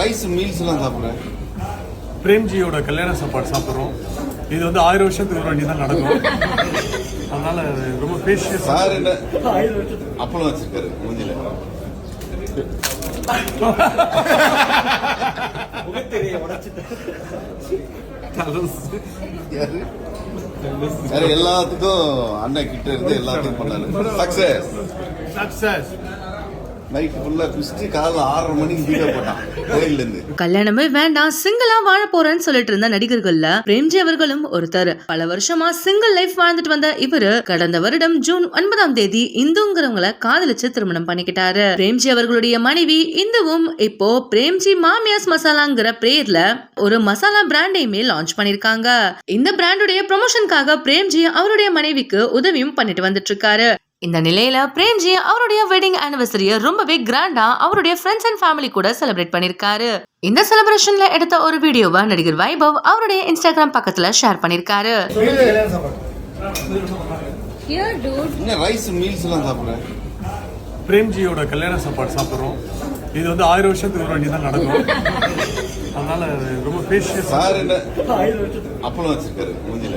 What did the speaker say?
Rice meals எல்லாம் சாப்பிடுறேன் பிரேம்ஜியோட கல்யாண சாப்பாடு சாப்பிட்றோம். இது வந்து ஆயிரம் வருஷத்துக்கு ஒரு வாட்டி தான் நடக்கும். அதனால ரொம்ப பேஷியஸ் சார் என்ன? அப்பளம் வச்சிருக்காரு மூஞ்சில. எல்லாத்துக்கும் அண்ணன் கிட்ட இருந்து எல்லாத்தையும் பண்ணாரு. சக்சஸ் சக்சஸ் கல்யாணமே வேண்டாம் சிங்கிளா வாழ போறேன்னு சொல்லிட்டு இருந்த நடிகர்கள்ல பிரேம்ஜி அவர்களும் ஒருத்தர். பல வருஷமா சிங்கிள் லைஃப் வாழ்ந்துட்டு வந்த இவரு கடந்த வருடம் ஜூன் ஒன்பதாம் தேதி இந்துங்கிறவங்கள காதலிச்சு திருமணம் பண்ணிக்கிட்டாரு. பிரேம்ஜி அவர்களுடைய மனைவி இந்துவும் இப்போ பிரேம்ஜி மாமியாஸ் மசாலாங்கிற பேர்ல ஒரு மசாலா பிராண்டையுமே லான்ச் பண்ணிருக்காங்க இந்த பிராண்டுடைய ப்ரொமோஷனுக்காக பிரேம்ஜி அவருடைய மனைவிக்கு உதவியும் பண்ணிட்டு வந்துட்டு இருக்காரு. இந்த நிலையில பிரேம்ஜி அவருடைய வெட்டிங் ஆனிவர்சரிய ரொம்பவே கிராண்டா அவருடைய ஃப்ரெண்ட்ஸ் அண்ட் ஃபேமிலி கூட செலிப்ரேட் பண்ணிருக்காரு. இந்த செலிப்ரேஷன்ல எடுத்த ஒரு வீடியோவை நடிகர் வைபவ் அவருடைய இன்ஸ்டாகிராம் பக்கத்துல ஷேர் பண்ணிருக்காரு. பிரேம்ஜியோட கல்யாண சாப்பாடு சாப்பிட்றோம். இது வந்து ஆயிரம் வருஷத்துக்கு ஒரு வாட்டி தான் நடக்கும். அதனால ரொம்ப பேஷியஸ் சார் என்ன? அப்பளம் வச்சிருக்காரு மூஞ்சில.